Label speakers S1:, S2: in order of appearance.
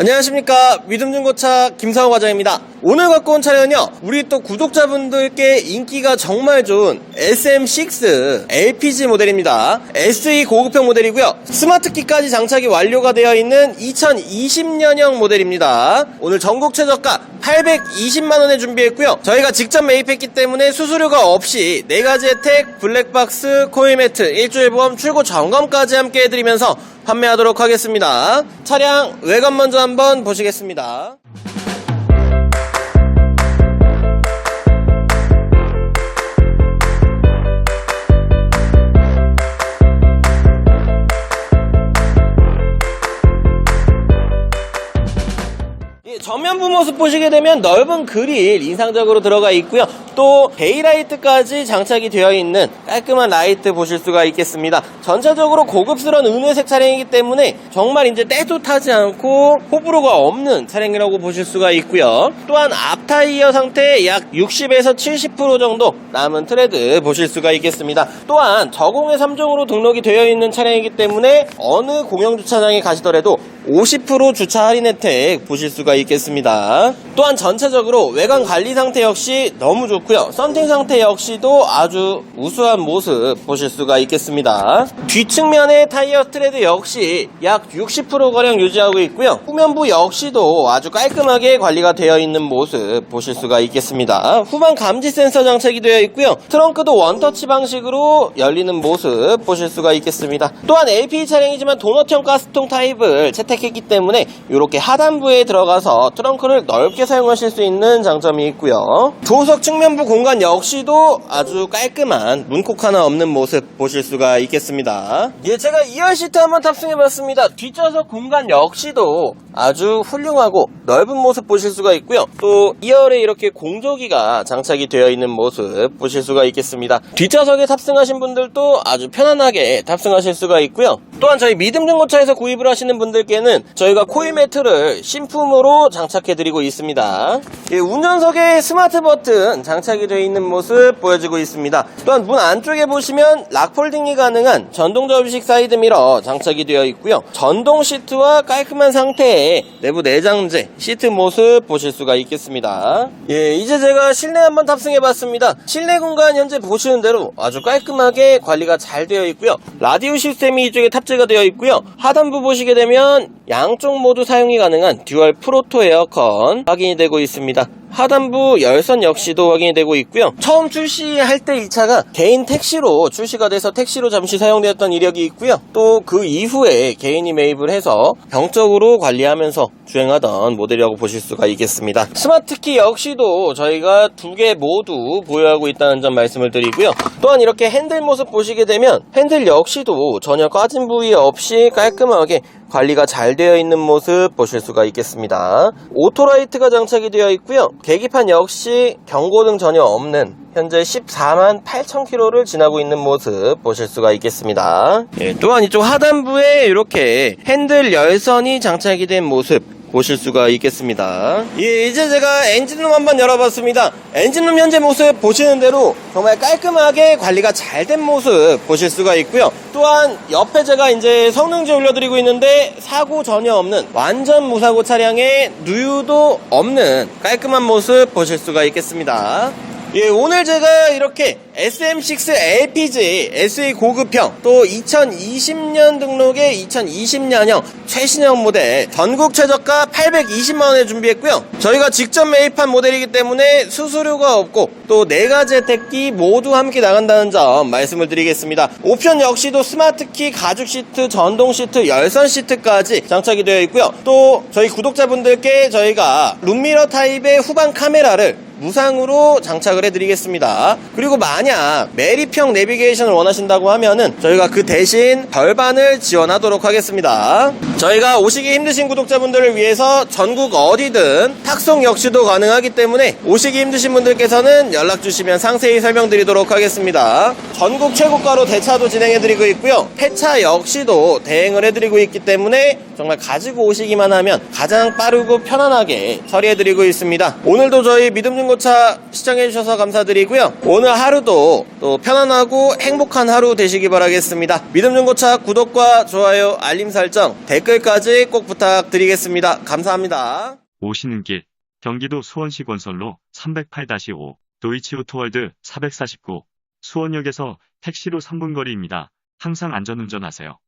S1: 안녕하십니까. 믿음중고차 김상호 과장입니다. 오늘 갖고 온 차량은요 우리 또 구독자분들께 인기가 정말 좋은 SM6 LPG 모델입니다. SE 고급형 모델이고요. 스마트키까지 장착이 완료가 되어 있는 2020년형 모델입니다. 오늘 전국 최저가 820만원에 준비했고요. 저희가 직접 매입했기 때문에 수수료가 없이 4가지 혜택 블랙박스 코일매트 일주일 보험 출고 점검까지 함께 해드리면서 판매하도록 하겠습니다. 차량 외관 먼저 한번 보시겠습니다 전면부 모습 보시게 되면 넓은 그릴 인상적으로 들어가 있고요. 또 데이라이트까지 장착이 되어 있는 깔끔한 라이트 보실 수가 있겠습니다. 전체적으로 고급스러운 은회색 차량이기 때문에 정말 이제 때도 타지 않고 호불호가 없는 차량이라고 보실 수가 있고요. 또한 앞 타이어 상태 약 60에서 70% 정도 남은 트레드 보실 수가 있겠습니다. 또한 저공해 3종으로 등록이 되어 있는 차량이기 때문에 어느 공영 주차장에 가시더라도 50% 주차 할인 혜택 보실 수가 있겠습니다. 또한 전체적으로 외관 관리 상태 역시 너무 좋고요. 썬팅 상태 역시도 아주 우수한 모습 보실 수가 있겠습니다. 뒷측면의 타이어 트레드 역시 약 60%가량 유지하고 있고요. 후면부 역시도 아주 깔끔하게 관리가 되어 있는 모습 보실 수가 있겠습니다. 후방 감지 센서 장착이 되어 있고요. 트렁크도 원터치 방식으로 열리는 모습 보실 수가 있겠습니다. 또한 LP 차량이지만 도넛형 가스통 타입을 채택 했기 때문에 이렇게 하단부에 들어가서 트렁크를 넓게 사용하실 수 있는 장점이 있고요. 조석 측면부 공간 역시도 아주 깔끔한 문콕 하나 없는 모습 보실 수가 있겠습니다. 예, 제가 2열 시트 한번 탑승해봤습니다. 뒷좌석 공간 역시도 아주 훌륭하고 넓은 모습 보실 수가 있고요. 또 2열에 이렇게 공조기가 장착이 되어 있는 모습 보실 수가 있겠습니다. 뒷좌석에 탑승하신 분들도 아주 편안하게 탑승하실 수가 있고요. 또한 저희 믿음 중고차에서 구입을 하시는 분들께는 저희가 코일 매트를 신품으로 장착해 드리고 있습니다. 예, 운전석에 스마트 버튼 장착이 되어 있는 모습 보여지고 있습니다. 또한 문 안쪽에 보시면 락폴딩이 가능한 전동 접이식 사이드 미러 장착이 되어 있고요. 전동 시트와 깔끔한 상태의 내부 내장재 시트 모습 보실 수가 있겠습니다. 예, 이제 제가 실내 한번 탑승해 봤습니다. 실내 공간 현재 보시는 대로 아주 깔끔하게 관리가 잘 되어 있고요. 라디오 시스템이 이쪽에 탑재 가 되어 있고요. 하단부 보시게 되면 양쪽 모두 사용이 가능한 듀얼 프로토 에어컨 확인이 되고 있습니다. 하단부 열선 역시도 확인이 되고 있고요. 처음 출시할 때 이 차가 개인 택시로 출시가 돼서 택시로 잠시 사용되었던 이력이 있고요. 또 그 이후에 개인이 매입을 해서 병적으로 관리하면서 주행하던 모델이라고 보실 수가 있겠습니다. 스마트키 역시도 저희가 두 개 모두 보유하고 있다는 점 말씀을 드리고요. 또한 이렇게 핸들 모습 보시게 되면 핸들 역시도 전혀 까진 부위 없이 깔끔하게 관리가 잘 되어 있는 모습 보실 수가 있겠습니다. 오토라이트가 장착이 되어 있고요. 계기판 역시 경고등 전혀 없는 현재 14만 8천 킬로를 지나고 있는 모습 보실 수가 있겠습니다. 예, 또한 이쪽 하단부에 이렇게 핸들 열선이 장착이 된 모습 보실 수가 있겠습니다. 예, 이제 제가 엔진룸 한번 열어봤습니다. 엔진룸 현재 모습 보시는 대로 정말 깔끔하게 관리가 잘 된 모습 보실 수가 있고요. 또한 옆에 제가 이제 성능지 올려드리고 있는데 사고 전혀 없는 완전 무사고 차량에 누유도 없는 깔끔한 모습 보실 수가 있겠습니다. 예, 오늘 제가 이렇게 SM6 LPG SE 고급형 또 2020년 등록의 2020년형 최신형 모델 전국 최저가 820만원에 준비했고요. 저희가 직접 매입한 모델이기 때문에 수수료가 없고 또 4가지 혜택이 모두 함께 나간다는 점 말씀을 드리겠습니다. 옵션 역시도 스마트키, 가죽 시트, 전동 시트, 열선 시트까지 장착이 되어 있고요. 또 저희 구독자분들께 저희가 룸미러 타입의 후방 카메라를 무상으로 장착을 해드리겠습니다. 그리고 만약 매립형 내비게이션을 원하신다고 하면은 저희가 그 대신 절반을 지원하도록 하겠습니다. 저희가 오시기 힘드신 구독자분들을 위해서 전국 어디든 탁송 역시도 가능하기 때문에 오시기 힘드신 분들께서는 연락 주시면 상세히 설명드리도록 하겠습니다. 전국 최고가로 대차도 진행해드리고 있고요. 폐차 역시도 대행을 해드리고 있기 때문에 정말 가지고 오시기만 하면 가장 빠르고 편안하게 처리해드리고 있습니다. 오늘도 저희 믿음 중 믿음 중고차 시청해주셔서 감사드리고요. 오늘 하루도 또 편안하고 행복한 하루 되시기 바라겠습니다. 믿음 중고차 구독과 좋아요, 알림 설정, 댓글까지 꼭 부탁드리겠습니다. 감사합니다.
S2: 오시는 길 경기도 수원시 건설로 308-5 도이치오토월드 449 수원역에서 택시로 3분 거리입니다. 항상 안전운전하세요.